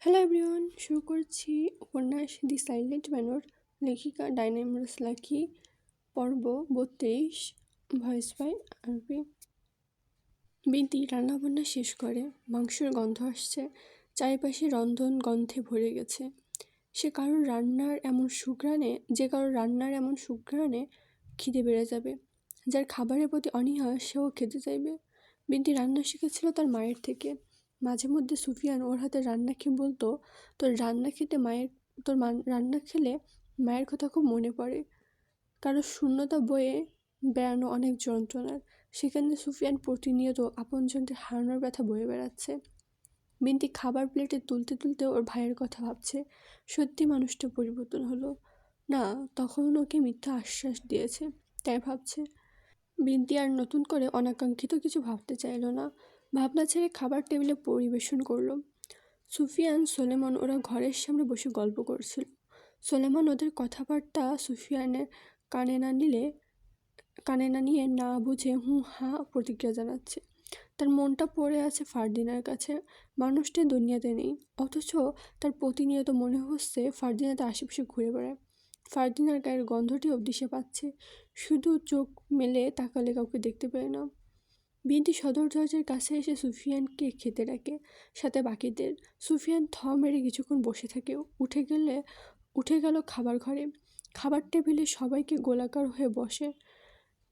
Hello everyone শুরু করছি উপন্যাস দি সাইলেন্ট ম্যানর লেখিকা ডাইনামোরাস লাকি পর্ব বত্রিশ ভয়েস বাই আরবি। বিন্তি, রান্নাবান্না শেষ করে, মাংসের গন্ধ আসছে, চারিপাশে রন্ধন গন্ধে ভরে গেছে। সে কারোর রান্নার এমন সুঘ্রাণে, যে কারোর রান্নার এমন সুঘ্রাণে খিদে বেড়ে যাবে। যার খাবারের প্রতি অনীহা, সেও খেতে চাইবে। বিন্তি রান্না শিখেছিল তার মায়ের থেকে। মাঝে মধ্যে সুফিয়ান ওর হাতে রান্না খেয়ে বলতো, তোর রান্না খেতে মায়ের, তোর রান্না খেলে মায়ের কথা খুব মনে পড়ে। কারও শূন্যতা বয়ে বেড়ানো অনেক যন্ত্রণার। সেখানে সুফিয়ান প্রতিনিয়ত আপনজনদের হারানোর ব্যথা বয়ে বেড়াচ্ছে। বিনতি খাবার প্লেটে তুলতে তুলতে ওর ভাইয়ের কথা ভাবছে। সত্যি মানুষটা পরিবর্তন হলো। না, তখন ওকে মিথ্যা আশ্বাস দিয়েছে, তাই ভাবছে। বিনতি আর নতুন করে অনাকাঙ্ক্ষিত কিছু ভাবতে চাইল না। ভাবনা ছেড়ে খাবার টেবিলে পরিবেশন করল। সুফিয়ান, সোলেমন ওরা ঘরের সামনে বসে গল্প করছিল। সোলেমান ওদের কথাবার্তা সুফিয়ানের কানে না নিলে, কানে না নিয়ে না বুঝে হু হা প্রতিক্রিয়া জানাচ্ছে। তার মনটা পড়ে আছে ফারদিনার কাছে। মানুষটি দুনিয়াতে নেই, অথচ তার প্রতিনিয়ত মনে হচ্ছে ফারদিনাতে আশেপাশে ঘুরে বেড়ায়। ফারদিনার গায়ের গন্ধটি অবধি সে পাচ্ছে। শুধু চোখ মেলে তাকালে কাউকে দেখতে পায় না। বিএনটি সদর দরজার কাছে এসে সুফিয়ানকে খেতে ডাকে, সাথে বাকিদের। সুফিয়ান থ মেরে কিছুক্ষণ বসে থাকে। উঠে গেলে, উঠে গেল খাবার ঘরে। খাবার টেবিলে সবাইকে গোলাকার হয়ে বসে।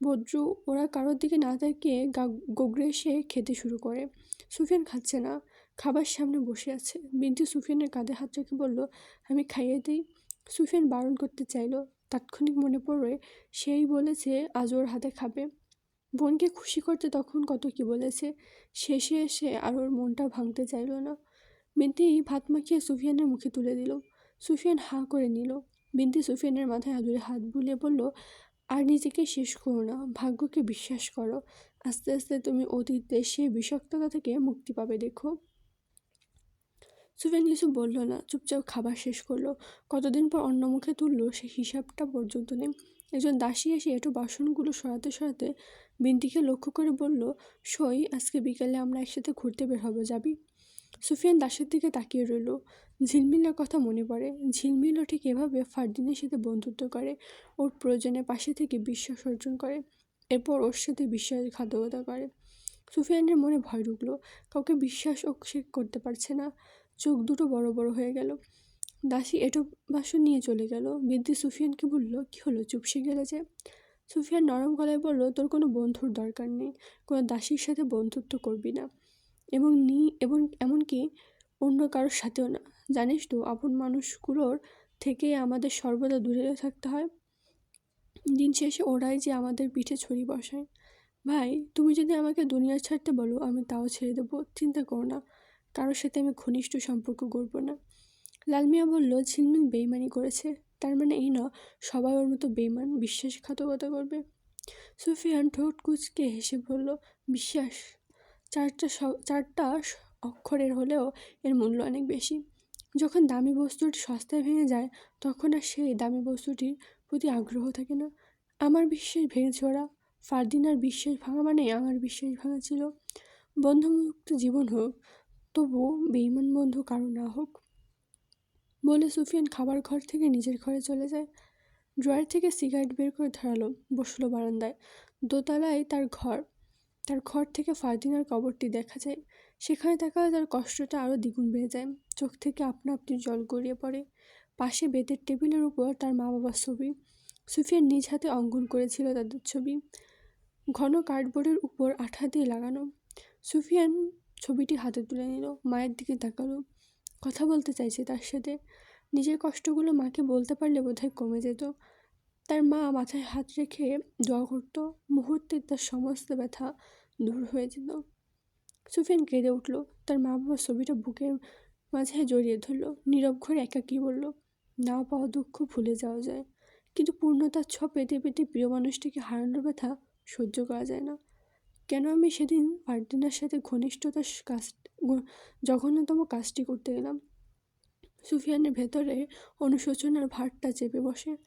বদ্রু, ওরা কারোর দিকে না তাকিয়ে গোগড়ে এসে খেতে শুরু করে। সুফিয়ান খাচ্ছে না। খাবার সামনে বসে আছে। বিনতি সুফিয়ানের কাঁধে হাত রেখে বলল, আমি খাইয়ে দিই। সুফিয়ান বারণ করতে চাইল। তাৎক্ষণিক মনে পড়ে সেই বলেছে, আজ ওর হাতে খাবে। বোনকে খুশি করতে তখন কত কি বলেছে, শেষে এসে আর ওর মনটা ভাঙতে চাইল না। বিন্তি ভাত মাখিয়ে সুফিয়ানের মুখে তুলে দিল। সুফিয়ান হাঁ করে নিল। বিন্তি সুফিয়ানের মাথায় আদুরে হাত বুলিয়ে বলল, আর নিজেকে শেষ করো না, ভাগ্যকে বিশ্বাস করো। আস্তে আস্তে তুমি অতীতে সে বিষাক্ততা থেকে মুক্তি পাবে, দেখো। সুফিয়ান কিছু বলল, না, চুপচাপ খাবার শেষ করল। কতদিন পর অন্য মুখে তুললো সে হিসাবটা পর্যন্ত নেই। একজন দাসী এসে একটু বাসনগুলো সরাতে সরাতে বিন্তিকে লক্ষ্য করে বলল সই আজকে বিকালে আমরা একসাথে ঘুরতে বের হব, যাবি? সুফিয়ান দাসের দিকে তাকিয়ে রইল। ঝিলমিলের কথা মনে পড়ে। ঝিলমিলও ঠিক এভাবে ফারদিনের সাথে বন্ধুত্ব করে, ওর প্রয়োজনে পাশে থেকে বিশ্বাস অর্জন করে, এরপর ওর সাথে বিশ্বাসঘাতকতা করে। সুফিয়ানের মনে ভয় ঢুকলো, কাউকে বিশ্বাস ও সে করতে পারছে না। চোখ দুটো বড় বড় হয়ে গেল। দাসী এটো বাসন নিয়ে চলে গেল। বিদ্যি সুফিয়ানকে বলল, কি হলো? চুপসে গেলে যে? সুফিয়ান নরম গলায় বলল, তোর কোনো বন্ধুর দরকার নেই। কোনো দাসীর সাথে বন্ধুত্ব করবি না। এবং নি, এবং এমনকি অন্য কারোর সাথেও না। জানিস তো, আপন মানুষগুলোর থেকে আমাদের সর্বদা দূরে থাকতে হয়। দিন শেষে ওরাই যে আমাদের পিঠে ছড়ি বসায়। ভাই, তুমি যদি আমাকে দুনিয়া ছাড়তে বলো, আমি তাও ছেড়ে দেবো। চিন্তা করো না। কারোর সাথে আমি ঘনিষ্ঠ সম্পর্ক করব না। লালমিয়া বলল, ঝিলমিল বেইমানি করেছে। তার মানে এই না, সবাই ওর মতো বেইমান, বিশ্বাসঘাতকতা করবে? সুফিয়ান ঠোঁট কুচকে হেসে বলল, বিশ্বাস, চারটা চারটা অক্ষরের হলেও এর মূল্য অনেক বেশি। যখন দামি বস্তুটি সস্তায় ভেঙে যায়, তখন আর সেই দামি বস্তুটির প্রতি আগ্রহ থাকে না। আমার বিশ্বাস ভেঙেছে ওরা। ফারদিনার বিশ্বাস ভাঙা মানে আমার বিশ্বাস ভাঙা ছিল। বন্ধুমুক্ত জীবন হোক তবু বেইমান বন্ধু কারও না হোক। বলে সুফিয়ান খাবার ঘর থেকে নিজের ঘরে চলে যায়। ড্রয়ার থেকে সিগারেট বের করে ধরালো, বসল বারান্দায়। দোতলায় তার ঘর। তার ঘর থেকে ফারদিনার কবরটি দেখা যায়। সেখানে তাকালে তার কষ্টটা আরও দ্বিগুণ বেড়ে যায়। চোখ থেকে আপনা আপনি জল গড়িয়ে পড়ে। পাশে বেতের টেবিলের উপর তার মা বাবার ছবি। সুফিয়ান নিজ হাতে অঙ্কন করেছিল তাদের ছবি। ঘন কার্ডবোর্ডের উপর আঠা দিয়ে লাগানো। সুফিয়ান ছবিটি হাতে তুলে নিল, মায়ের দিকে তাকালো, কথা বলতে চাইছে তার সাথে। নিজের কষ্টগুলো মাকে বলতে পারলে বোধহয় কমে যেত। তার মা মাথায় হাত রেখে দোয়া করত, মুহূর্তে তার সমস্ত ব্যথা দূর হয়ে যেত। সুফিয়ান কেঁদে উঠল, তার মা বাবার ছবিটা বুকের মাঝে জড়িয়ে ধরলো, নীরব ঘরে একাকি বলল, না পাওয়া দুঃখ ভুলে যাওয়া যায়। কিন্তু পূর্ণতার ছ পেতে পেতে প্রিয় মানুষটিকে হারানোর ব্যথা সহ্য করা যায় না। কেন আমি সেদিন ফারদিনার সাথে ঘনিষ্ঠতার কাজ জঘন্যতম কাজটি করতে গেলাম? সুফিয়ানের ভেতরে অনুশোচনার ভারটা চেপে বসে।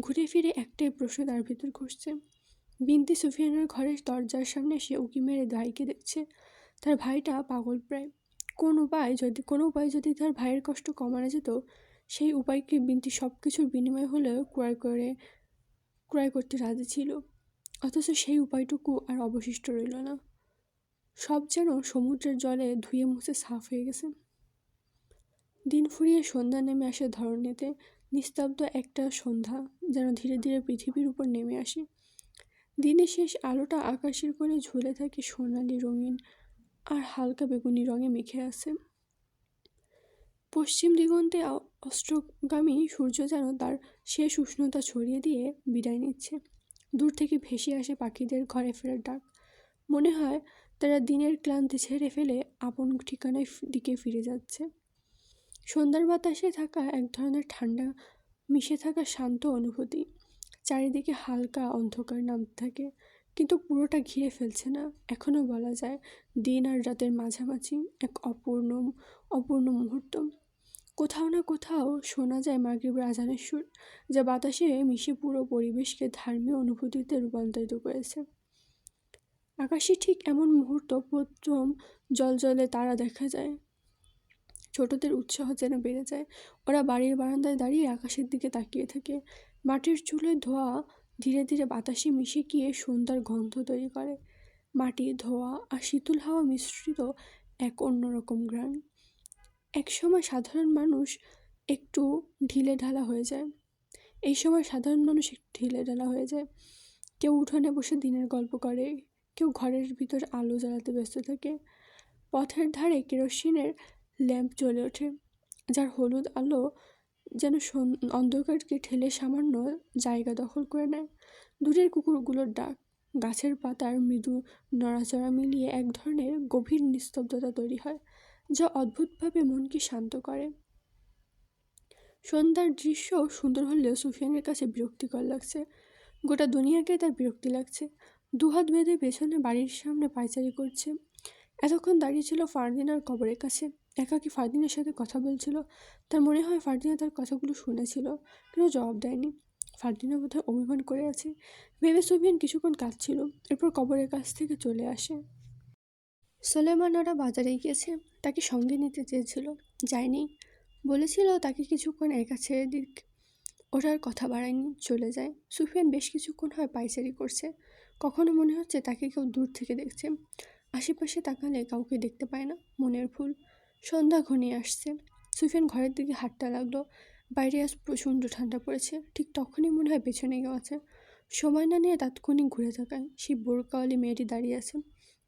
ঘুরে ফিরে একটাই প্রশ্ন তার ভেতর ঘুরছে। বিন্তি সুফিয়ানের ঘরের দরজার সামনে সে উকি মেরে দাইকে দেখছে, তার ভাইটা পাগল প্রায়। কোন উপায় যদি কোনো উপায় যদি তার ভাইয়ের কষ্ট কমানো যেত, সেই উপায়কে বিনতি সব কিছুর বিনিময় হলেও ক্রয় করে ক্রয় করতে রাজি ছিল। অথচ সেই উপায়টুকু আর অবশিষ্ট রইল না। সব যেন সমুদ্রের জলে ধুয়ে মুছে সাফ হয়ে গেছে। দিন ফুরিয়ে সন্ধ্যা নেমে আসে ধরনেতে নিস্তব্ধ একটা সন্ধ্যা যেন ধীরে ধীরে পৃথিবীর উপর নেমে আসে। দিনের শেষ আলোটা আকাশের কোণে ঝুলে থাকে সোনালি রঙিন আর হালকা বেগুনি রঙে মেখে আছে। পশ্চিম দিগন্তে অস্ত্রগামী সূর্য যেন তার শেষ উষ্ণতা ছড়িয়ে দিয়ে বিদায় নিচ্ছে। দূর থেকে ভেসে আসে পাখিদের ঘরে ফেরার ডাক। মনে হয় তারা দিনের ক্লান্তি ছেড়ে ফেলে আপন ঠিকানায় দিকে ফিরে যাচ্ছে। সন্ধ্যার বাতাসে থাকা এক ধরনের ঠান্ডা, মিশে থাকা শান্ত অনুভূতি। চারিদিকে হালকা অন্ধকার নামতে থাকে, কিন্তু পুরোটা ঘিরে ফেলছে না। এখনও বলা যায়, দিন আর রাতের মাঝামাঝি এক অপূর্ণ অপূর্ণ মুহূর্ত। কোথাও না কোথাও শোনা যায় মাগরিবের আজানের সুর, যা বাতাসে মিশে পুরো পরিবেশকে ধর্মীয় অনুভূতিতে রূপান্তরিত করেছে। আকাশে ঠিক এমন মুহূর্ত প্রথম জলজলে তারা দেখা যায়। ছোটদের উৎসাহ যেন বেড়ে যায়। ওরা বাড়ির বারান্দায় দাঁড়িয়ে আকাশের দিকে তাকিয়ে থাকে। মাটির চুলে ধোয়া ধীরে ধীরে বাতাসে মিশে গিয়ে সুন্দর গন্ধ তৈরি করে। মাটি ধোয়া আর শীতল হাওয়া মিশ্রিত এক অন্যরকম ঘ্রাণ। একসময় সাধারণ মানুষ একটু ঢিলে ঢালা হয়ে যায়। এই সময় সাধারণ মানুষ একটু ঢিলে ঢালা হয়ে যায়। কেউ উঠোনে বসে দিনের গল্প করে, কেউ ঘরের ভিতর আলো জ্বালাতে ব্যস্ত থাকে। পথের ধারে কেরোসিনের ল্যাম্প জ্বলে ওঠে, যার হলুদ আলো যেন অন্ধকারকে ঠেলে সামান্য জায়গা দখল করে নেয়। দূরের কুকুরগুলোর ডাক, গাছের পাতার মৃদু নড়াচড়া মিলিয়ে এক ধরনের গভীর নিস্তব্ধতা তৈরি হয়। যা অদ্ভুতভাবে মনকে শান্ত করে। সন্ধ্যার দৃশ্য সুন্দর হলেও সুফিয়ানের কাছে বিরক্তিকর লাগছে। গোটা দুনিয়াকে তার বিরক্তি লাগছে। দুহাত বেঁধে পেছনে বাড়ির সামনে পায়চারি করছে। এতক্ষণ দাঁড়িয়ে ছিল ফারদিনার কবরের কাছে। একাকি ফারদিনের সাথে কথা বলছিল। তার মনে হয় ফারদিনা তার কথাগুলো শুনেছিল কেউ জবাব দেয়নি। ফারদিনা বোধহয় অভিমান করে আছে। ভেবে সুফিয়ান কিছুক্ষণ কাঁদছিল, এরপর কবরের কাছ থেকে চলে আসে। সোলেমান ওরা বাজারে গিয়েছে, তাকে সঙ্গে নিতে চেয়েছিল। যায়নি। বলেছিল তাকে কিছুক্ষণ একা ছেড়ে দিক। ওরা আর কথা বাড়ায়নি, চলে যায়। সুফিয়ান বেশ কিছুক্ষণ হয় পাইচারি করছে। কখনো মনে হচ্ছে তাকে কেউ দূর থেকে দেখছে। আশেপাশে তাকালে কাউকে দেখতে পায় না, মনের ভুল সন্ধ্যা ঘনিয়ে আসছে। সুফিয়ান ঘরের দিকে হাঁটতে লাগল। বাইরে আজ প্রচণ্ড ঠান্ডা পড়েছে। ঠিক তখনই মনে হয় পেছনে গেছে সময় না নিয়ে তাৎক্ষণিক ঘুরে তাকায়। সেই বোরকাওয়ালি মেয়েটি দাঁড়িয়ে আছে।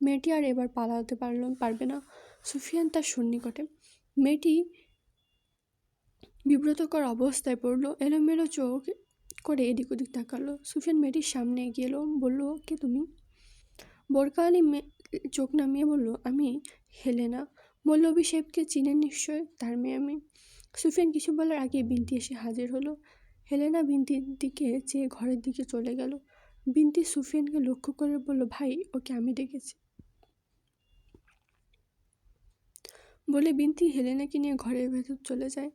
মেয়েটি আর এবার পালাতে পারল, পারবে না। সুফিয়ান তার সন্নিকটে মেয়েটি বিব্রতকর অবস্থায় পড়ল। এলোমেলো চোখ করে এদিক ওদিক তাকালো। সুফিয়ান মেয়েটির সামনে এগিয়ে এলো, বলল, কে তুমি? বোরকাওয়ালি মেয়ে চোখ নামিয়ে বলল, আমি হেলেনা। মৌলবী সাহেবকে চিনেন নিশ্চয়? তার মেয়ে আমি। সুফিয়ান কিছু বলার আগে বিনতি এসে হাজির হলো। হেলেনা বিনতির দিকে চেয়ে ঘরের দিকে চলে গেল। বিনতি সুফিয়ানকে লক্ষ্য করে বলল, ভাই, ওকে আমি ডেকেছি। বলে বিনতি হেলেনাকে নিয়ে ঘরের ভেতর চলে যায়।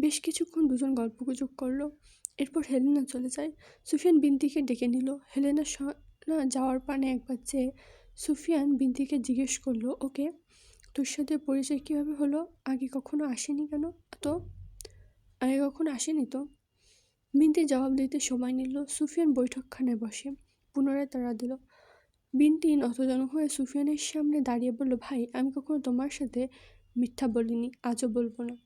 বেশ কিছুক্ষণ দুজন গল্পগুজব করল। এরপর হেলেনা চলে যায়। সুফিয়ান বিনতিকে ডেকে নিল। হেলেনা না, যাওয়ার পানে একবার চেয়ে সুফিয়ান বিনতিকে জিজ্ঞেস করল, ওকে, তোর সাথে পরিচয় কীভাবে হলো? আগে কখনো আসেনি কেন? তো? আগে কখনো আসেনি তো? বিনতি জবাব দিতে সময় নিল। সুফিয়ান বৈঠকখানায় বসে পুনরায় তারা দিল। বিনতি নতজনক হয়ে সুফিয়ানের সামনে দাঁড়িয়ে বলল, ভাই, আমি কখনো তোমার সাথে মিথ্যা বলিনি, আজও বলব না।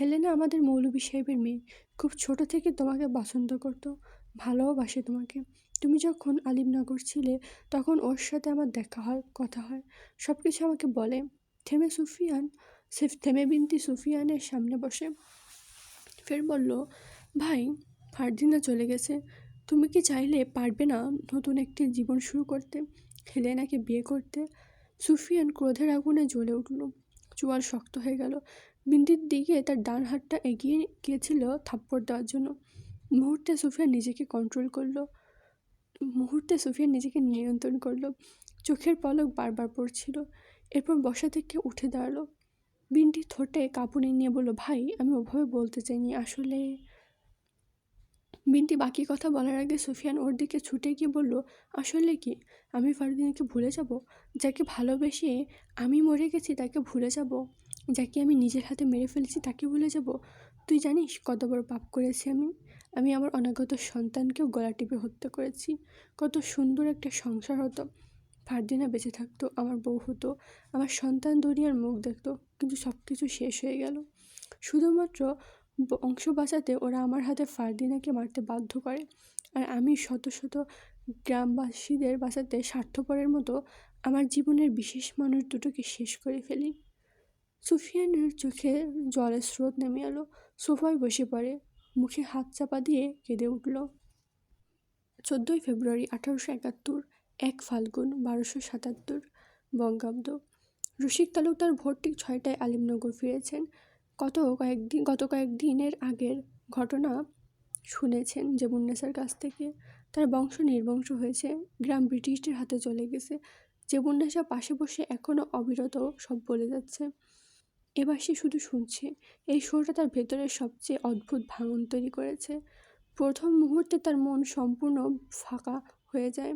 হেলেনা আমাদের মৌলভী সাহেবের মেয়ে। খুব ছোট থেকে তোমাকে পছন্দ করতো ভালোবাসে তোমাকে। তুমি যখন আলিমনগর ছিলে, তখন ওর সাথে আমার দেখা হয়, কথা হয়। সব কিছু আমাকে বলে, থেমে সুফিয়ান। সে থেমে বিনতি সুফিয়ানের সামনে বসে। ফের বলল, ভাই, ফারদিনা চলে গেছে। তুমি কি চাইলে পারবে না নতুন একটি জীবন শুরু করতে? হেলেনাকে বিয়ে করতে? সুফিয়ান ক্রোধের আগুনে জ্বলে উঠল। চোয়াল শক্ত হয়ে গেল। বিন্দির দিকে তার ডান হাতটা এগিয়ে গিয়েছিল থাপ্পড় দেওয়ার জন্য। মুহূর্তে সুফিয়া নিজেকে কন্ট্রোল করল। মুহূর্তে সুফিয়া নিজেকে নিয়ন্ত্রণ করল। চোখের পলক বারবার পড়ছিল। এরপর বসা থেকে উঠে দাঁড়াল। বিনটি ঠোঁটে কাপড়ে নিয়ে বলল, ভাই, আমি ওভাবে বলতে চাইনি। আসলে বিনটি বাকি কথা বলার আগে সুফিয়ান ওর দিকে ছুটে গিয়ে বলল, আসলে কি? আমি ফারদিনাকে ভুলে যাব? যাকে ভালোবেসে আমি মরে গেছি তাকে ভুলে যাব? যাকে আমি নিজের হাতে মেরে ফেলেছি তাকে ভুলে যাব? তুই জানিস কত বড় পাপ করেছি আমি? আমি আমার অনাগত সন্তানকেও গলা টিপে হত্যা করেছি। কত সুন্দর একটা সংসার হতো। ফারদিনা বেঁচে থাকতো, আমার বউ হতো, আমার সন্তান দুনিয়ার মুখ দেখতো, কিন্তু সব কিছু শেষ হয়ে গেল। শুধুমাত্র বংশ বাঁচাতে ওরা আমার হাতে ফারদিনাকে মারতে বাধ্য করে। আর আমি শত শত গ্রামবাসীদের বাঁচাতে স্বার্থপরের মতো আমার জীবনের বিশেষ মানুষ দুটোকে শেষ করে ফেলি। সুফিয়ানের চোখে জলের স্রোত নেমে এলো, সোফায় বসে পড়ে, মুখে হাত চাপা দিয়ে কেঁদে উঠল। চোদ্দোই ফেব্রুয়ারি আঠারোশো একাত্তর, এক ফাল্গুন বারোশো সাতাত্তর, বঙ্গাব্দ। রসিক তালুকদার ভোর ঠিক ছয়টায় আলিমনগর ফিরেছেন। কত কয়েকদিন, গত কয়েকদিনের আগের ঘটনা শুনেছেন জেবুন্নেসার কাছ থেকে। তার বংশ নির্বংশ হয়েছে, গ্রাম ব্রিটিশদের হাতে চলে গেছে। জেবুন্নেসা পাশে বসে এখনও অবিরত সব বলে যাচ্ছে। এবার সে শুধু শুনছে, এই শোটা তার ভেতরের সবচেয়ে অদ্ভুত ভাঙন তৈরি করেছে। প্রথম মুহূর্তে তার মন সম্পূর্ণ ফাঁকা হয়ে যায়।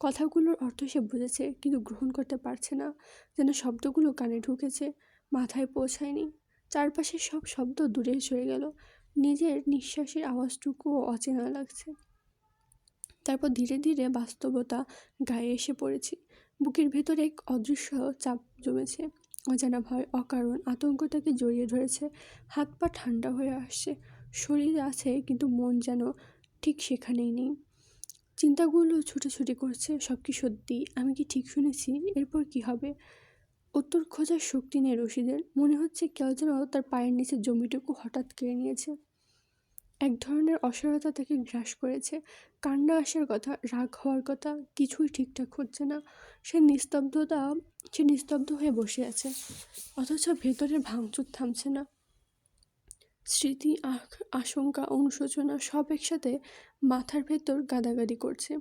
কথাগুলোর অর্থ সে বুঝেছে, কিন্তু গ্রহণ করতে পারছে না। যেন শব্দগুলো কানে ঢুকেছে, মাথায় পৌঁছায়নি। চারপাশের সব শব্দ দূরে সরে গেল। নিজের নিঃশ্বাসের আওয়াজটুকুও অচেনা লাগছে। তারপর ধীরে ধীরে বাস্তবতা গায়ে এসে পড়েছি। বুকের ভেতরে এক অদৃশ্য চাপ জমেছে। অজানা ভয়, অকারণ, আতঙ্ক তাকে জড়িয়ে ধরেছে। হাত পা ঠান্ডা হয়ে আসছে। শরীর আছে কিন্তু মন যেন ঠিক সেখানেই নেই। চিন্তাগুলো ছুটোছুটি করছে সব কি সত্যি। আমি কি ঠিক শুনেছি? এরপর কি হবে? উত্তর খোঁজার শক্তি নেই রশিদের। মনে হচ্ছে কেউ যেন তার পায়ের নিচে জমিটুকু হঠাৎ কেড়ে নিয়েছে। এক ধরনের অসহায়তা তাকে গ্রাস করেছে। কান্না আসার কথা, রাগ হওয়ার কথা কিছুই ঠিকঠাক হচ্ছে না। সে নিস্তব্ধতা, সে নিস্তব্ধ হয়ে বসে আছে। অথচ ভেতরের ভাঙচুর থামছে না। স্মৃতি আশঙ্কা, অনুশোচনা সব একসাথে মাথার ভেতর গাদাগাদি করছে।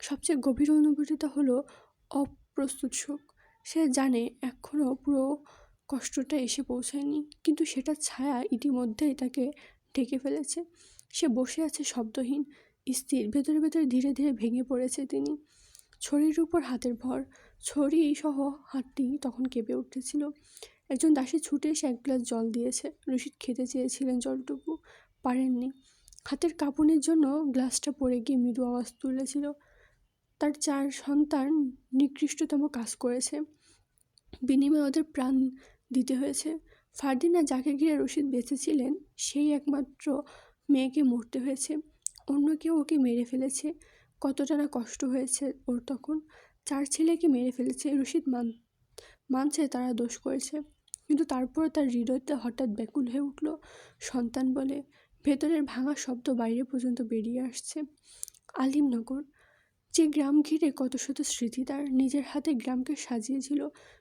সবচেয়ে গভীর অনুভূতিটা হলো অপ্রস্তুত শোক। সে জানে এখনও পুরো কষ্টটা এসে পৌঁছায়নি। কিন্তু সেটার ছায়া ইতিমধ্যেই তাকে ঢেকে ফেলেছে। সে বসে আছে শব্দহীন, স্থির, ভেতরে ভেতরে ধীরে ধীরে ভেঙে পড়েছে তিনি। ছড়ির উপর হাতের ভর, ছড়ি সহ হাতটি তখন কেঁপে উঠেছিল। একজন দাসী ছুটে এসে এক গ্লাস জল দিয়েছে। রশিদ খেতে চেয়েছিলেন জলটুকু, পারেননি। হাতের কাঁপুনির জন্য গ্লাসটা পড়ে গিয়ে মৃদু আওয়াজ তুলেছিল। তার চার সন্তান নিকৃষ্টতম কাজ করেছে। বিনিময়ে ওদের প্রাণ দিতে হয়েছে। ফারদিনা যাকে ঘিরে রশিদ বেঁচেছিলেন, সেই একমাত্র মেয়েকে মরতে হয়েছে। অন্য কেউ ওকে মেরে ফেলেছে। কতটা না কষ্ট হয়েছে ওর তখন। চার ছেলেকে মেরে ফেলেছে, রশিদ মান, মানছে তারা দোষ করেছে। কিন্তু তারপর তার হৃদয়তে হঠাৎ ব্যাকুল হয়ে উঠল। সন্তান বলে ভেতরের ভাঙা শব্দ বাইরে পর্যন্ত বেরিয়ে আসছে। আলিমনগর যে গ্রাম ঘিরে কত শত স্মৃতি তার নিজের হাতে গ্রামকে সাজিয়েছিল,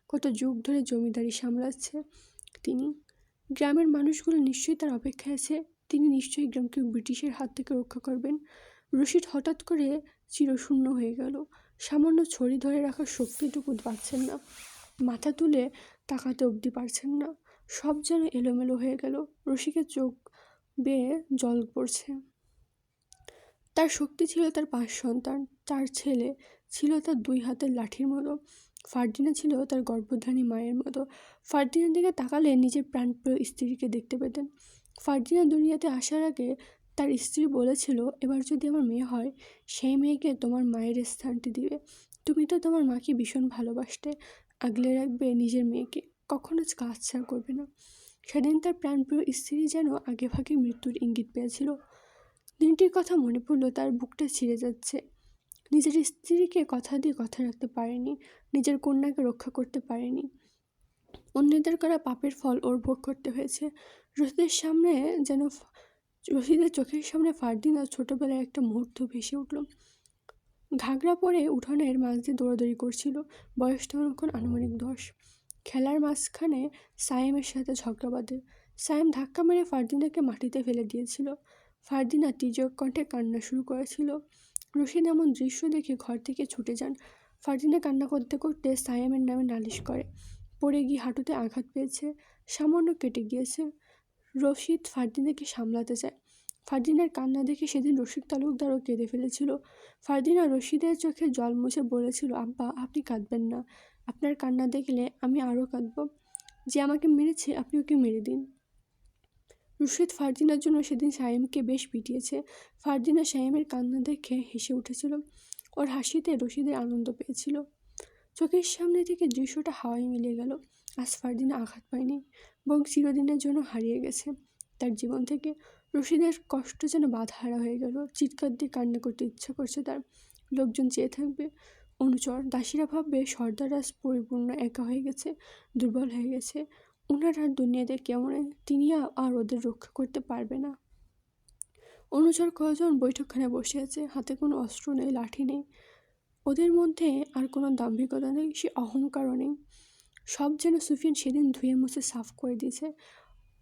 কত যুগ ধরে জমিদারি সামলাচ্ছে তিনি। গ্রামের মানুষগুলো নিশ্চয়ই তার অপেক্ষায় আছে, তিনি নিশ্চয়ই গ্রামকে ব্রিটিশের হাত থেকে রক্ষা করবেন। রশিদ হঠাৎ করে চিরশূন্য হয়ে গেল, সামান্য ছড়ি ধরে রাখার শক্তিটুকু পাচ্ছেন না, মাথা তুলে তাকাতে অবধি পারছেন না, সব যেন এলোমেলো হয়ে গেল, রশিকের চোখ বেয়ে জল পড়ছে। তার শক্তি ছিল তার পাঁচ সন্তান, তার ছেলে ছিল তার দুই হাতের লাঠির মতো। ফার্দিনা ছিল তার গর্ভধারী মায়ের মতো। ফার্দিনার দিকে তাকালে নিজের প্রাণপ্রিয় স্ত্রীকে দেখতে পেতেন। ফার্দিনা দুনিয়াতে আসার আগে তার স্ত্রী বলেছিল, এবার যদি আমার মেয়ে হয়, সেই মেয়েকে তোমার মায়ের স্থানটি দিবে। তুমি তো তোমার মাকে ভীষণ ভালোবাসতে। আগলে রাখবে নিজের মেয়েকে। কখনো কাজছা করবে না। সেদিন তার প্রাণপ্রিয় স্ত্রী যেন আগেভাগে মৃত্যুর ইঙ্গিত পেয়েছিল। দিনটির কথা মনে পড়ল তার বুকটা ছিঁড়ে যাচ্ছে। নিজের স্ত্রীকে কথা দিয়ে কথা রাখতে পারেনি, নিজের কন্যাকে রক্ষা করতে পারেনি। অন্যদের করা পাপের ফল ওর ভোগ করতে হয়েছে। রশিদের সামনে যেন রশিদের চোখের সামনে ফারদিনা ছোটোবেলায় একটা মুহূর্ত ভেসে উঠল। ঘাগরা পরে উঠোনের মাঝ দিয়ে দৌড়াদৌড়ি করছিল, বয়স তখন আনুমানিক দশ। খেলার মাঝখানে সায়েমের সাথে ঝগড়া বাঁধে। সায়েম ধাক্কা মেরে ফারদিনাকে মাটিতে ফেলে দিয়েছিল। ফারদিনা তীর্যক কণ্ঠে কান্না শুরু করেছিল। রশিদ এমন দৃশ্য দেখে ঘর থেকে ছুটে যান। ফারদিনা কান্না করতে করতে সায়েমের নামে নালিশ করে। পড়ে গিয়ে হাঁটুতে আঘাত পেয়েছে, সামান্য কেটে গিয়েছে। রশিদ ফারদিনাকে সামলাতে চায়। ফারদিনার কান্না দেখে সেদিন রশিদ তালুকদারও কেঁদে ফেলেছিল। ফারদিনা রশিদের চোখে জল মুছে বলেছিল, আব্বা, আপনি কাঁদবেন না। আপনার কান্না দেখলে আমি আরও কাঁদব। যে আমাকে মেরেছে, আপনি ওকে মেরে দিন। রশিদ ফারদিনার জন্য সেদিন সায়েমকে বেশ পিটিয়েছে। ফারদিনা সায়েমের কান্না দেখে হেসে উঠেছিল ওর হাসিতে রশিদের আনন্দ পেয়েছিল। চোখের সামনে থেকে দৃশ্যটা হাওয়ায় মিলিয়ে গেল। আজ ফারদিনা আঘাত পায়নি বরং চিরদিনের জন্য হারিয়ে গেছে। তার জীবন থেকে রশিদের কষ্ট যেন বাধাহারা হয়ে গেল। চিৎকার দিয়ে কান্না করতে ইচ্ছা করছে তার। লোকজন চেয়ে থাকবে। অনুচর দাসীরা ভাববে সর্দারাজ পরিপূর্ণ একা হয়ে গেছে, দুর্বল হয়ে গেছে। ওনার দুনিয়াতে কেমন তিনি আর ওদের রক্ষা করতে পারবে না। অনুচর কয়জন বৈঠকখানে বসে আছে, হাতে কোনো অস্ত্র নেই, লাঠি নেই। ওদের মধ্যে আর কোনো দাম্ভিকতা নেই, সে অহংকারও নেই। সব যেন সুফিয়ান সেদিন ধুয়ে মুছে সাফ করে দিয়েছে।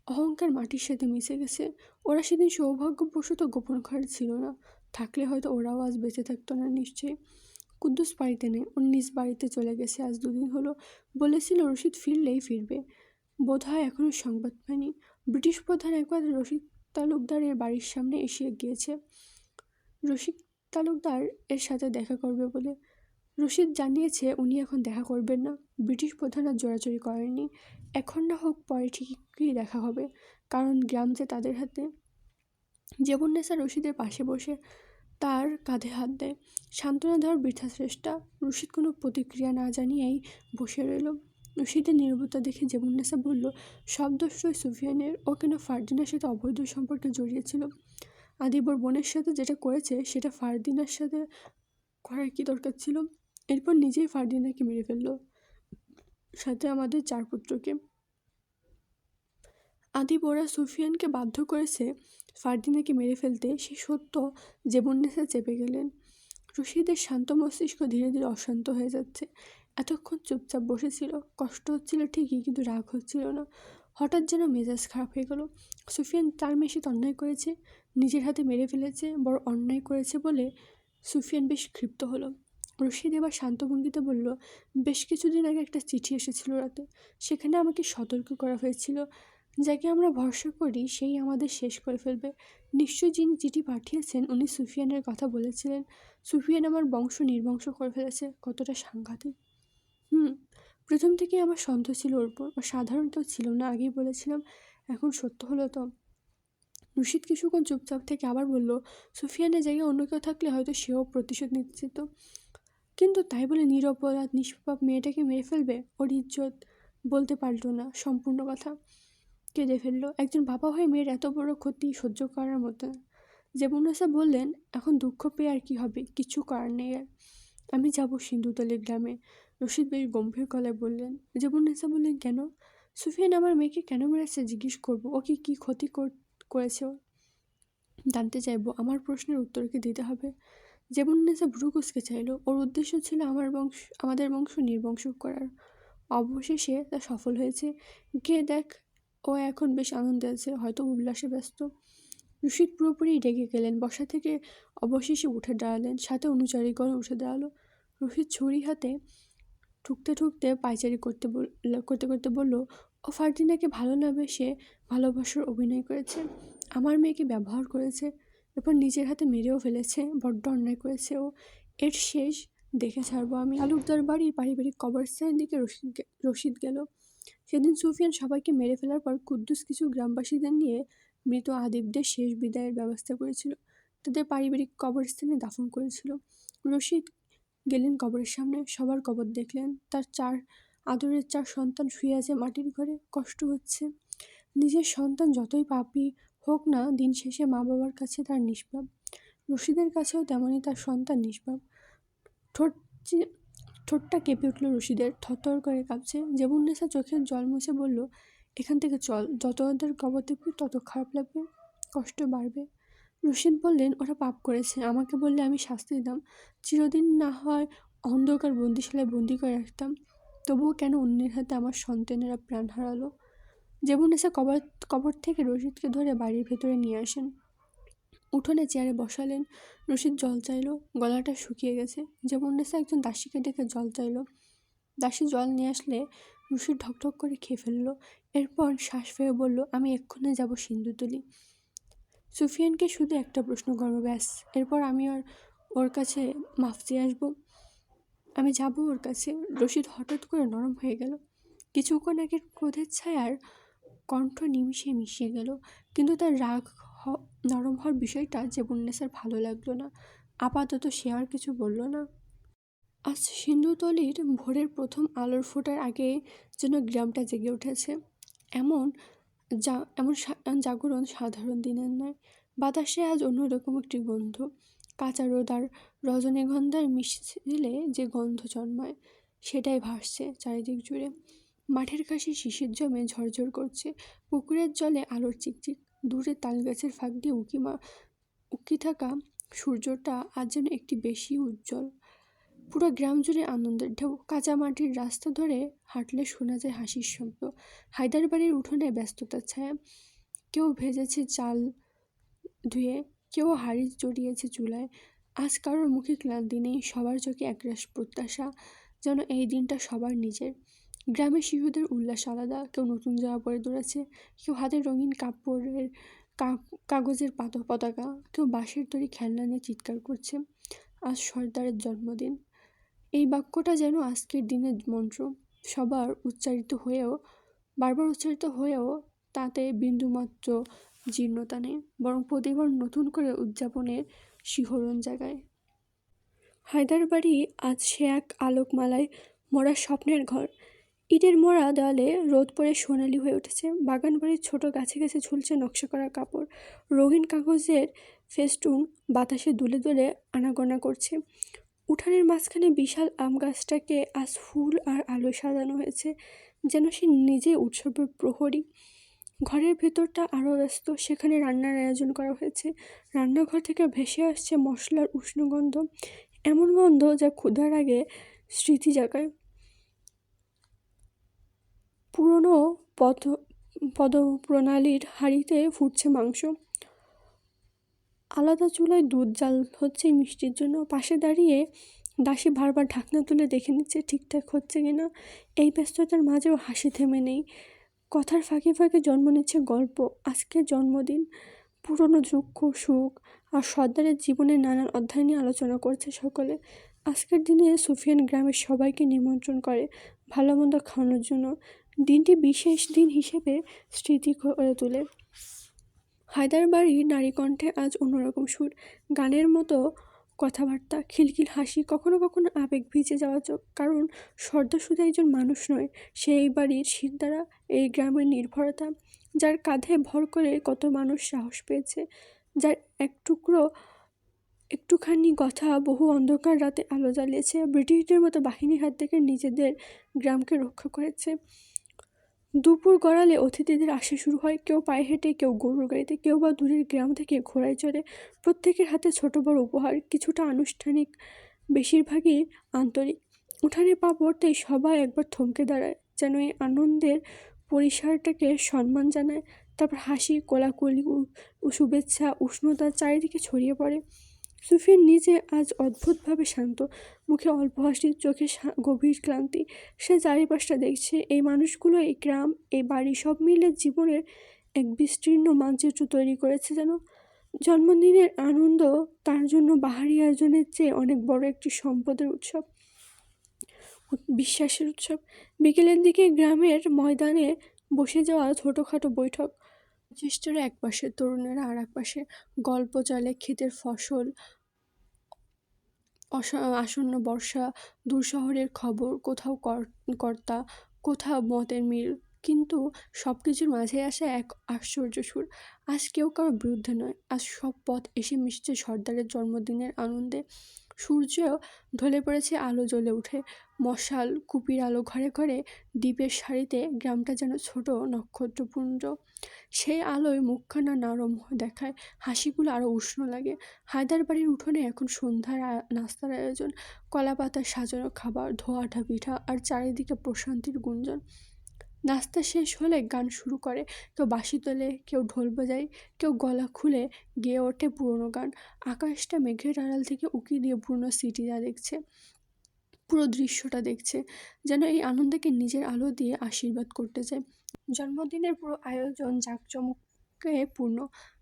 অহংকার মাটির সাথে মিশে গেছে। ওরা সেদিন সৌভাগ্যবশত গোপন ঘরে ছিল না। থাকলে হয়তো ওরাও আজ বেঁচে থাকতো না নিশ্চয়ই। কুদ্দুস বাড়িতে নেই ওর নিজ বাড়িতে চলে গেছে। আজ দুদিন হলো। বলেছিল রশিদ ফিরলেই ফিরবে। বোধ হয় এখনও সংবাদ পায়নি। ব্রিটিশ প্রধান একবার রশিদ তালুকদারের বাড়ির সামনে এসে গিয়েছে। রশিদ তালুকদার এর সাথে দেখা করবে বলে রশিদ জানিয়েছে, উনি এখন দেখা করবেন না। ব্রিটিশ প্রধান আর জোরাজোরি করেননি। এখন না হোক পরে ঠিকই দেখা হবে। কারণ গ্রাম যে তাদের হাতে নেশা রশিদের পাশে বসে তার কাঁধে হাত দেয়। সান্ত্বনা দেওয়ার বৃথা চেষ্টা। রশিদ কোনো প্রতিক্রিয়া না জানিয়েই বসে রইল। রশিদের নিরবতা দেখে নেশা বলল, সব দোষই সুফিয়ানের ও কেন ফারদিনার সাথে অবৈধ সম্পর্কে জড়িয়েছিল। আদিবর বোনের সাথে যেটা করেছে, সেটা ফারদিনার সাথে করার কি দরকার ছিল? এরপর নিজেই ফারদিনাকে মেরে ফেলল, সাথে আমাদের চার পুত্রকে। আদিব ওরা সুফিয়ানকে বাধ্য করেছে ফারদিনাকে মেরে ফেলতে, সে সত্য জেবন্নেসা চেপে গেলেন। রশিদের শান্ত মস্তিষ্ক ধীরে ধীরে অশান্ত হয়ে যাচ্ছে। এতক্ষণ চুপচাপ বসেছিল, কষ্ট হচ্ছিল ঠিকই কিন্তু রাগ হচ্ছিল না। হঠাৎ যেন মেজাজ খারাপ হয়ে গেল। সুফিয়ান তার মেশিত অন্যায় করেছে, নিজের হাতে মেরে ফেলেছে, বড় অন্যায় করেছে বলে সুফিয়ান বেশ ক্ষিপ্ত হলো। রশিদ এবার শান্ত ভঙ্গিতে বলল, বেশ কিছুদিন আগে একটা চিঠি এসেছিল রাতে। সেখানে আমাকে সতর্ক করা হয়েছিল। যাকে আমরা ভরসা করি, সেই আমাদের শেষ করে ফেলবে। নিশ্চয়ই যিনি চিঠি পাঠিয়েছেন, উনি সুফিয়ানের কথা বলেছিলেন। সুফিয়ান আমার বংশ নির্বংশ করে ফেলেছে। কতটা সাংঘাতিক। প্রথম থেকে আমার সন্দেহ ছিল ওর উপর ও সাধারণত ছিল না, আগেই বলেছিলাম, এখন সত্য হলো তো। রশিদ কিছুক্ষণ চুপচাপ থেকে আবার বলল, সুফিয়ানের জায়গায় অন্য কেউ থাকলে হয়তো সেও প্রতিশোধ নিতে কিন্তু তাই বলে নিরপরাধ নিষ্পাপ মেয়েটাকে মেরে ফেলবে? ওর ইজ্জত বলতে পারল না, সম্পূর্ণ কথা কেঁদে ফেলল। একজন বাবা হয়ে মেয়ের এত বড় ক্ষতি সহ্য করার মতো জেবুন্নেসা বললেন, এখন দুঃখ পেয়ে আর কি হবে? কিছু করার নেই আর আমি যাব সিন্ধুতলি গ্রামে। রশিদ বেশ গম্ভীর গলায় বললেন জেবুন্নেসা বললেন কেন? সুফিয়ান আমার মেয়েকে কেন মেরেছে জিজ্ঞেস করব, ওকে কি ক্ষতি করেছে ও? জানতে চাইব, আমার প্রশ্নের উত্তর কি দিতে হবে? জেবুন্নেসা ভ্রু কুচকে চাইল, ওর উদ্দেশ্য ছিল আমার বংশ আমাদের বংশ নির্বংশ করার। অবশেষে তা সফল হয়েছে। গিয়ে দেখ, ও এখন বেশ আনন্দে আছে, হয়তো উল্লাসে ব্যস্ত। রশিদ পুরোপুরি রেগে গেলেন, বসা থেকে অবশেষে উঠে দাঁড়ালেন, সাথে অনুচারীগণ উঠে দাঁড়াল। রশিদ ছুরি হাতে ঠুকতে ঠুকতে পাইচারি করতে করতে করতে বলল, ও ফার্দিনাকে ভালো না বেসে ভালোবাসার অভিনয় করেছে। আমার মেয়েকে ব্যবহার করেছে। এরপর নিজের হাতে মেরেও ফেলেছে, বড্ড অন্যায় করেছে ও। এর শেষ দেখে ছাড়বো আমি। তালুকদার বাড়ির পারিবারিক কবরস্থানের দিকে রশিদ রশিদ গেল। সেদিন সুফিয়ান সবাইকে মেরে ফেলার পর কুদ্দুস কিছু গ্রামবাসীদের নিয়ে মৃত আদিবদের শেষ বিদায়ের ব্যবস্থা করেছিল। তাদের পারিবারিক কবরস্থানে দাফন করেছিল। রশিদ গেলেন কবরের সামনে। সবার কবর দেখলেন। তার চার, আদরের চার সন্তান শুয়ে আছে মাটির ঘরে। কষ্ট হচ্ছে। নিজের সন্তান যতই পাপি হোক না, দিন শেষে মা বাবার কাছে তার নিষ্পাপ। রশিদের কাছেও তেমনই তার সন্তান নিষ্পাপ। ঠোঁট ঠোঁটটা কেঁপে উঠল রশিদের। থরথর করে কাঁপছে। নেশা চোখের জল মুছে বলল, এখান থেকে চল। যত ওদের কবর দেখবি, তত খারাপ লাগবে। কষ্ট বাড়বে। রশিদ বললেন, ওরা পাপ করেছে। আমাকে বললে আমি শাস্তি দিতাম। চিরদিন না হয় অন্ধকার বন্দিশালায় বন্দি করে রাখতাম। তবুও কেন অন্যের হাতে আমার সন্তানেরা প্রাণ হারালো? নেশা কবর কবর থেকে রশিদকে ধরে বাড়ির ভেতরে নিয়ে আসেন। উঠোনে চেয়ারে বসালেন। রশিদ জল চাইলো। গলাটা শুকিয়ে গেছে। যেমন নেশা একজন দাসীকে ডেকে জল চাইলো। দাসী জল নিয়ে আসলে রশিদ ঢকঢক করে খেয়ে ফেলল। এরপর শ্বাস ফেয়ে বলল, আমি এক্ষুনি যাব সিন্ধুতলি সুফিয়ানকে শুধু একটা প্রশ্ন করব, ব্যাস। এরপর আমি আর ওর কাছে মাফ চেয়ে আসব। আমি যাব ওর কাছে। রশিদ হঠাৎ করে নরম হয়ে গেল। কিছুক্ষণ আগের ক্রোধের ছায়ার কণ্ঠ নিমিষে মিশিয়ে গেল। কিন্তু তার রাগ নরম হওয়ার বিষয়টা যে জেবুন্নেসার ভালো লাগল না, আপাতত সে আর কিছু বলল না। আজ সিন্ধুতলির ভোরের প্রথম আলোর ফোটার আগে যেন গ্রামটা জেগে উঠেছে। এমন যা, এমন জাগরণ সাধারণ দিনের নয়। বাতাসে আজ অন্যরকম একটি গন্ধ। কাঁচা রোদ আর রজনীগন্ধার মিছিলে যে গন্ধ জন্মায়, সেটাই ভাসছে চারিদিক জুড়ে। মাঠের কাছে শিশির জমে ঝরঝর করছে। পুকুরের জলে আলোর চিকচিক। দূরে তালগাছের ফাঁক দিয়ে উকি মা, উকি থাকা সূর্যটা আজ যেন একটি বেশি উজ্জ্বল। পুরো গ্রাম জুড়ে আনন্দের ঢেউ। কাঁচা মাটির রাস্তা ধরে হাঁটলে শোনা যায় হাসির শব্দ। হায়দার বাড়ির উঠোনে ব্যস্ততার ছায়া। কেউ ভেজেছে চাল ধুয়ে, কেউ হাড়ি জড়িয়েছে চুলায়। আজ কারোর মুখে ক্লান্তি নেই, সবার চোখে একরাশ প্রত্যাশা, যেন এই দিনটা সবার নিজের। গ্রামের শিশুদের উল্লাস আলাদা, কেউ নতুন জামা পরে দৌড়াচ্ছে, কেউ হাতে রঙিন কাপড়ের কাগজের পাতা পতাকা কেউ বাঁশের তৈরি খেলনা নিয়ে চিৎকার করছে। আজ সর্দারের জন্মদিন। এই বাক্যটা যেন আজকের দিনের মন্ত্র। সবার উচ্চারিত হয়েও, বারবার উচ্চারিত হয়েও তাতে বিন্দুমাত্র জীর্ণতা নেই, বরং প্রতিবার নতুন করে উদযাপনের শিহরণ জাগায়। হায়দার বাড়ি আজ সে এক আলোকমালায় মরা স্বপ্নের ঘর। ইটের মরা দেওয়ালে রোদ পড়ে সোনালি হয়ে উঠেছে। বাগান বাড়ির ছোট গাছে গাছে ঝুলছে নকশা করা কাপড়। রঙিন কাগজের ফেস্টুন বাতাসে দুলে দুলে আনাগোনা করছে। উঠানের মাঝখানে বিশাল আম গাছটাকে আজ ফুল আর আলো সাজানো হয়েছে, যেন সে নিজে উৎসবের প্রহরী। ঘরের ভেতরটা আরও ব্যস্ত, সেখানে রান্নার আয়োজন করা হয়েছে। রান্নাঘর থেকে ভেসে আসছে মশলার উষ্ণ গন্ধ, এমন গন্ধ যা ক্ষুধার আগে স্মৃতি জাগায়। পুরনো পদ, পদপ্রণালীর হাঁড়িতে ফুটছে মাংস। আলাদা চুলায় দুধ জাল হচ্ছে মিষ্টির জন্য। পাশে দাঁড়িয়ে দাসী বারবার ঢাকনা তুলে দেখে নিচ্ছে ঠিকঠাক হচ্ছে কিনা এই ব্যস্ততার মাঝেও হাসি থেমে নেই। কথার ফাঁকে ফাঁকে জন্ম নিচ্ছে গল্প আজকের জন্মদিন, পুরনো দুঃখ, সুখ আর সর্দারের জীবনের নানান অধ্যায় নিয়ে আলোচনা করছে সকলে। আজকের দিনে সুফিয়ান গ্রামের সবাইকে নিমন্ত্রণ করে ভালো মন্দ খাওয়ানোর জন্য। দিনটি বিশেষ দিন হিসেবে স্মৃতি করে তোলে। হায়দার বাড়ির নারীকণ্ঠে আজ অন্যরকম সুর। গানের মতো কথাবার্তা, খিলখিল হাসি, কখনো কখনো আবেগ ভিজে যাওয়া চোখ কারণ সর্দার শুধু একজন মানুষ নয়, সে এই বাড়ির শিরদারা এই গ্রামের নির্ভরতা, যার কাঁধে ভর করে কত মানুষ সাহস পেয়েছে, যার এক টুকরো, একটুখানি কথা বহু অন্ধকার রাতে আলো জ্বালিয়েছে, ব্রিটিশদের মতো বাহিনীর হাত থেকে নিজেদের গ্রামকে রক্ষা করেছে। দুপুর গড়ালে অতিথিদের আসা শুরু হয়। কেউ পায়ে হেঁটে, কেউ গরুর গাড়িতে, কেউ বা দূরের গ্রাম থেকে ঘোড়ায় চড়ে। প্রত্যেকের হাতে ছোট বড় উপহার, কিছুটা আনুষ্ঠানিক, বেশিরভাগই আন্তরিক। উঠানে পা পড়তেই সবাই একবার থমকে দাঁড়ায়, যেন এই আনন্দের পরিসরটাকে সম্মান জানায়। তারপর হাসি, কোলাকুলি ও শুভেচ্ছা, উষ্ণতা চারিদিকে ছড়িয়ে পড়ে। সুফিয়ান নিজে আজ অদ্ভুতভাবে শান্ত। মুখে অল্প হাসি, চোখে গভীর ক্লান্তি। সে চারিপাশটা দেখছে। এই মানুষগুলো, এই গ্রাম, এই বাড়ি সব মিলে জীবনের এক বিস্তীর্ণ মানচিত্র তৈরি করেছে যেন। জন্মদিনের আনন্দ তার জন্য বাহারি আয়োজনের চেয়ে অনেক বড় একটি সম্পদের উৎসব। বিশ্বাসের উৎসব। বিকেলের দিকে গ্রামের ময়দানে বসে যাওয়া ছোটোখাটো বৈঠক। জ্যেষ্ঠরা এক পাশে তরুণেরা আর এক পাশে গল্প চলে ক্ষেতের ফসল আসন্ন বর্ষা, দূর শহরের খবর, কোথাও কর- কর্তা, কোথাও মতের মিল। কিন্তু সব কিছুর মাঝে আসে এক আশ্চর্য সুর। আজ কেউ কারোর বিরুদ্ধে নয়। আজ সব পথ এসে মিশছে সর্দারের জন্মদিনের আনন্দে। সূর্য ঢলে পড়েছে, আলো জ্বলে উঠে মশাল, কুপির আলো ঘরে ঘরে, দ্বীপের সারিতে গ্রামটা যেন ছোট নক্ষত্রপুঞ্জ। সেই আলোয় মুখখানা নরম দেখায়, হাসিগুলো আরও উষ্ণ লাগে। হায়দার বাড়ির উঠোনে এখন সন্ধ্যার নাস্তার আয়োজন কলা পাতার সাজানো খাবার ধোয়াঠা পিঠা আর চারিদিকে প্রশান্তির গুঞ্জন। নাস্তা শেষ হলে গান শুরু করে, কেউ বাঁশি তোলে, কেউ ঢোল বাজায়, কেউ গলা খুলে গেয়ে ওঠে পুরনো গান। আকাশটা মেঘের আড়াল থেকে উকি দিয়ে পুরনো সিটিটা দেখছে, পুরো দৃশ্যটা দেখছে, যেন এই আনন্দকে নিজের আলো দিয়ে আশীর্বাদ করতে চায়। জন্মদিনের পুরো আয়োজন জাঁকজমকে পূর্ণ।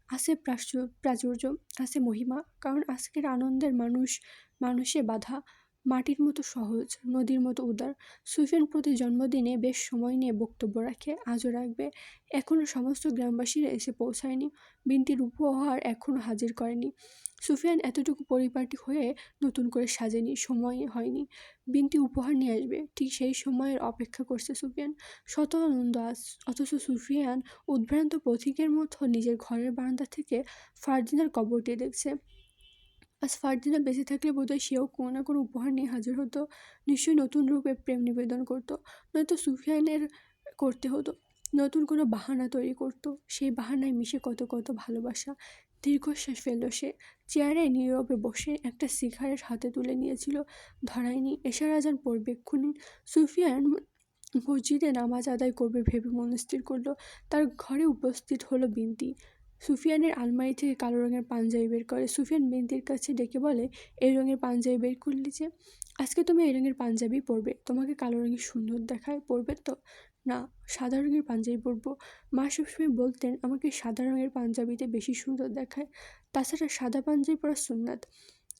আছে প্রাচুর, প্রাচুর্য আছে মহিমা, কারণ আজকের আনন্দের মানুষ, মানুষে বাধা মাটির মতো সহজ, নদীর মতো উদার। সুফিয়ান প্রতি জন্মদিনে বেশ সময় নিয়ে বক্তব্য রাখে, আজও রাখবে। এখনও সমস্ত গ্রামবাসীরা এসে পৌঁছায়নি। বিনতির উপহার এখনও হাজির করেনি। সুফিয়ান এতটুকু পরিপাটি হয়ে নতুন করে সাজেনি, সময় হয়নি। বিনতি উপহার নিয়ে আসবে। ঠিক সেই সময়ের অপেক্ষা করছে সুফিয়ান। শত আনন্দ অথচ সুফিয়ান উদ্ভ্রান্ত পথিকের মতো নিজের ঘরের বারান্দা থেকে ফারদিনার কবরটি দেখছে। আজ ফারদিনা বেঁচে থাকলে বোধহয় সেও কোনো না কোনো উপহার নিয়ে হাজির হতো, নিশ্চয়ই নতুন রূপে প্রেম নিবেদন করতো, নয়তো সুফিয়ানের করতে হতো, নতুন কোনো বাহানা তৈরি করত, সেই বাহানায় মিশে কত কত ভালোবাসা। দীর্ঘশ্বাস ফেলল সে, চেয়ারে নীরবে বসে একটা সিগারেট হাতে তুলে নিয়েছিল, ধরায়নি, এশার আজান পড়বে সুফিয়ান মসজিদে নামাজ আদায় করবে ভেবে মনস্থির করল, তার ঘরে উপস্থিত হলো বিনতি। সুফিয়ানের আলমারি থেকে কালো রঙের পাঞ্জাবি বের করে সুফিয়ান বিনতির কাছে ডেকে বলে, এই রঙের পাঞ্জাবি বের করলি যে আজকে তুমি এই রঙের পাঞ্জাবি পরবে। তোমাকে কালো রঙের সুন্দর দেখায় পরবে তো? না, সাদা রঙের পাঞ্জাবি পরবো। মা সবসময় বলতেন আমাকে সাদা রঙের পাঞ্জাবিতে বেশি সুন্দর দেখায়। তাছাড়া সাদা পাঞ্জাবি পরা সুন্নাত।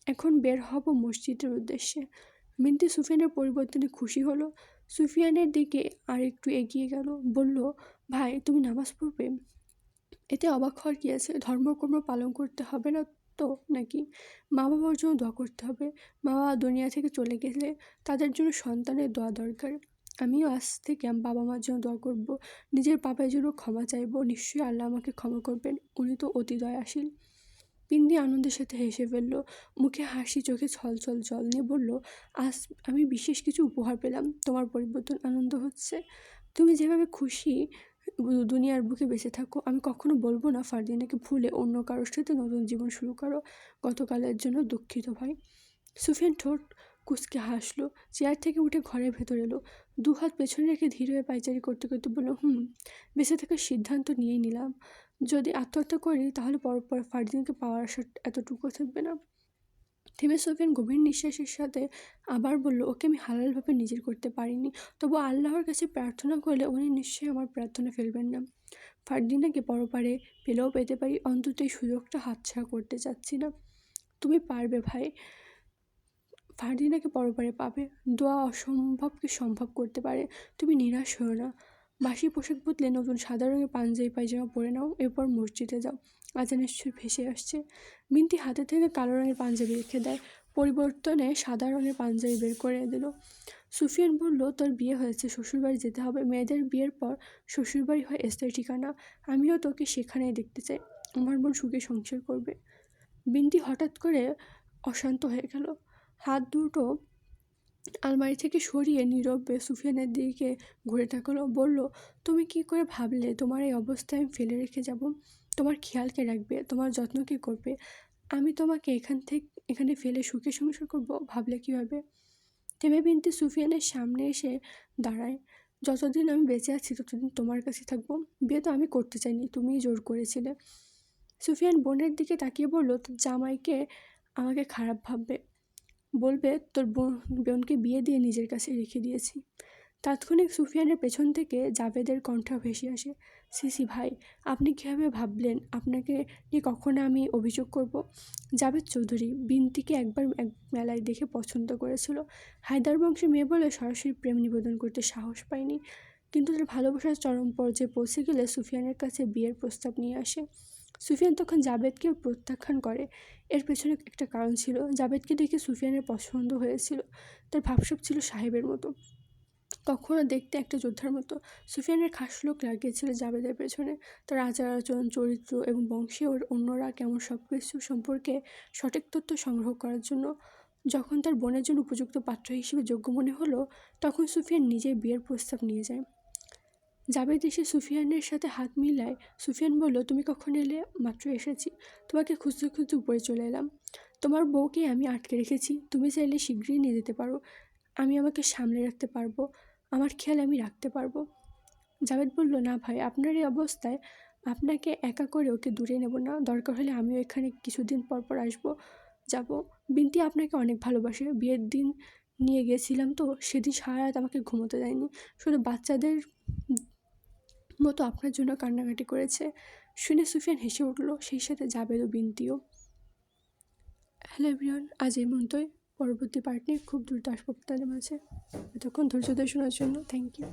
এখন বের হব মসজিদের উদ্দেশ্যে। মিন্তি সুফিয়ানের পরিবর্তনে খুশি হলো। সুফিয়ানের দিকে আর একটু এগিয়ে গেল। বলল, ভাই, তুমি নামাজ পড়বে? এতে অবাক হওয়ার কী আছে? ধর্মকর্ম পালন করতে হবে না তো নাকি? মা বাবার জন্য দোয়া করতে হবে। মা বাবা দুনিয়া থেকে চলে গেলে তাদের জন্য সন্তানের দোয়া দরকার। আমিও আজ থেকে বাবা মার জন্য দোয়া করব। নিজের পাপের জন্য ক্ষমা চাইব। নিশ্চয়ই আল্লাহ আমাকে ক্ষমা করবেন। উনি তো অতি দয়াশীল। পিন্দি আনন্দের সাথে হেসে ফেলল। মুখে হাসি, চোখে ছলছল জল নিয়ে বলল, আজ আমি বিশেষ কিছু উপহার পেলাম। তোমার পরিবর্তন আনন্দ হচ্ছে। তুমি যেভাবে খুশি দুনিয়ার বুকে বেঁচে থাকো। আমি কখনো বলব না, ফারদিনাকে ভুলে অন্য কারোর সাথে নতুন জীবন শুরু করো। গতকালের জন্য দুঃখিত ভাই। সুফিয়ান ঠোঁট কুচকে হাসলো, চেয়ার থেকে উঠে ঘরের ভেতর এলো। দু হাত পেছনে রেখে ধীরে পাইচারি করতে করতে বলল, হুম, বেঁচে থাকার সিদ্ধান্ত নিয়েই নিলাম। যদি আত্মহত্যা করি তাহলে পরপর পর ফারদিনকে পাওয়ার আশা এতটুকু থাকবে না। থেমে সোফিয়ান গভীর নিঃশ্বাসের সাথে আবার বলল, ওকে আমি হালালভাবে নিজের করতে পারিনি। তবু আল্লাহর কাছে প্রার্থনা করলে উনি নিশ্চয়ই আমার প্রার্থনা ফেলবেন না। ফারদিনাকে পরপারে পেলেও পেতে পারি, অন্তত এই সুযোগটা হাতছাড়া করতে চাচ্ছি না। তুমি পারবে ভাই। ফারদিনাকে পরপারে পাবে। দোয়া অসম্ভবকে সম্ভব করতে পারে। তুমি নিরাশ হও না। বাসি পোশাক বদলে নতুন সাদা রঙের পাঞ্জাবি পায়জামা পরে নাও, এরপর মসজিদে যাও। আজানের সুর ভেসে আসছে। মিন্তি হাতে থেকে কালো রঙের পাঞ্জাবি রেখে দেয়। পরিবর্তনে সাদা রঙের পাঞ্জাবি বের করে দিল। সুফিয়ান বলল, তোর বিয়ে হয়েছে, শ্বশুরবাড়ি যেতে হবে। মেয়েদের বিয়ের পর শ্বশুরবাড়ি হয় স্থায়ী ঠিকানা। আমিও তোকে সেখানেই দেখতে চাই। আমার বোন সুখে সংসার করবে। বিন্তি হঠাৎ করে অশান্ত হয়ে গেল। হাত দুটো আলমারি থেকে সরিয়ে নীরবে সুফিয়ানের দিকে ঘুরে থাকল বলল, তুমি কি করে ভাবলে? তোমার এই অবস্থায় আমি ফেলে রেখে যাব। তোমার খেয়াল কে রাখবে, তোমার যত্ন কে করবে। আমি তোমাকে এখান থেকে, এখানে ফেলে সুখে সংসার করব, ভাবলে কী হবে থেমে বিনতে সুফিয়ানের সামনে এসে দাঁড়ায়। যতদিন আমি বেঁচে আছি, ততদিন তোমার কাছে থাকব। বিয়ে তো আমি করতে চাইনি, তুমিই জোর করেছিলে। সুফিয়ান বোনের দিকে তাকিয়ে বলল, তোর জামাইকে আমাকে খারাপ ভাববে। বলবে, তোর বোন, বোনকে বিয়ে দিয়ে নিজের কাছে রেখে দিয়েছি। তাৎক্ষণিক সুফিয়ানের পেছন থেকে জাভেদের কণ্ঠ ভেসে আসে, সিসি ভাই, আপনি কীভাবে ভাবলেন আপনাকে নিয়ে কখনো আমি অভিযোগ করব? জাভেদ চৌধুরী বিনতিকে একবার এক মেলায় দেখে পছন্দ করেছিল। হায়দার বংশের মেয়ে বলে সরাসরি প্রেম নিবেদন করতে সাহস পায়নি, কিন্তু তার ভালোবাসার চরম পর্যায়ে পৌঁছে গেলে সুফিয়ানের কাছে বিয়ের প্রস্তাব নিয়ে আসে। সুফিয়ান তখন জাবেদকে প্রত্যাখ্যান করে। এর পেছনে একটা কারণ ছিল জাবেদকে দেখে সুফিয়ানের পছন্দ হয়েছিল। তার ভাবসাব ছিল সাহেবের মতো। কখনো দেখতে একটা যোদ্ধার মতো। সুফিয়ানের খাস লোক লাগিয়েছিল জাবেদের পেছনে। তার আচার আচরণ চরিত্র এবং বংশে ওর অন্যরা কেমন সব কিছু সম্পর্কে সঠিক তথ্য সংগ্রহ করার জন্য যখন তার বোনের জন্য উপযুক্ত পাত্র হিসেবে যোগ্য মনে হলো, তখন সুফিয়ান নিজেই বিয়ের প্রস্তাব নিয়ে যায়। জাবেদ এসে সুফিয়ানের সাথে হাত মিলায়। সুফিয়ান বলল, তুমি কখন এলে? মাত্র এসেছি। তোমাকে খুঁজতে খুঁজতে উপরে চলে এলাম। তোমার বউকে আমি আটকে রেখেছি। তুমি চাইলে শীঘ্রই নিয়ে যেতে পারো। আমি আমাকে সামলে রাখতে পারব। আমার খেয়াল আমি রাখতে পারব। জাভেদ বলল, না ভাই, আপনার এই অবস্থায় আপনাকে একা করে ওকে দূরে নেব না। দরকার হলে আমিও এখানে কিছুদিন পর পর আসব, যাব। বিনতি আপনাকে অনেক ভালোবাসে। বিয়ের দিন নিয়ে গেছিলাম তো, সেদিন সারা রাত আমাকে ঘুমোতে দেয়নি। শুধু বাচ্চাদের মতো আপনার জন্য কান্নাকাটি করেছে। শুনে সুফিয়ান হেসে উঠল, সেই সাথে জাবেদ ও বিনতিও। হ্যালো এভরিওয়ান, আজ এই মন্তই পরবর্তী পার্ট নিয়ে খুব দ্রুত আসব আপনাদের মাঝে। এতক্ষণ ধৈর্য ধরে শোনার জন্য থ্যাংক ইউ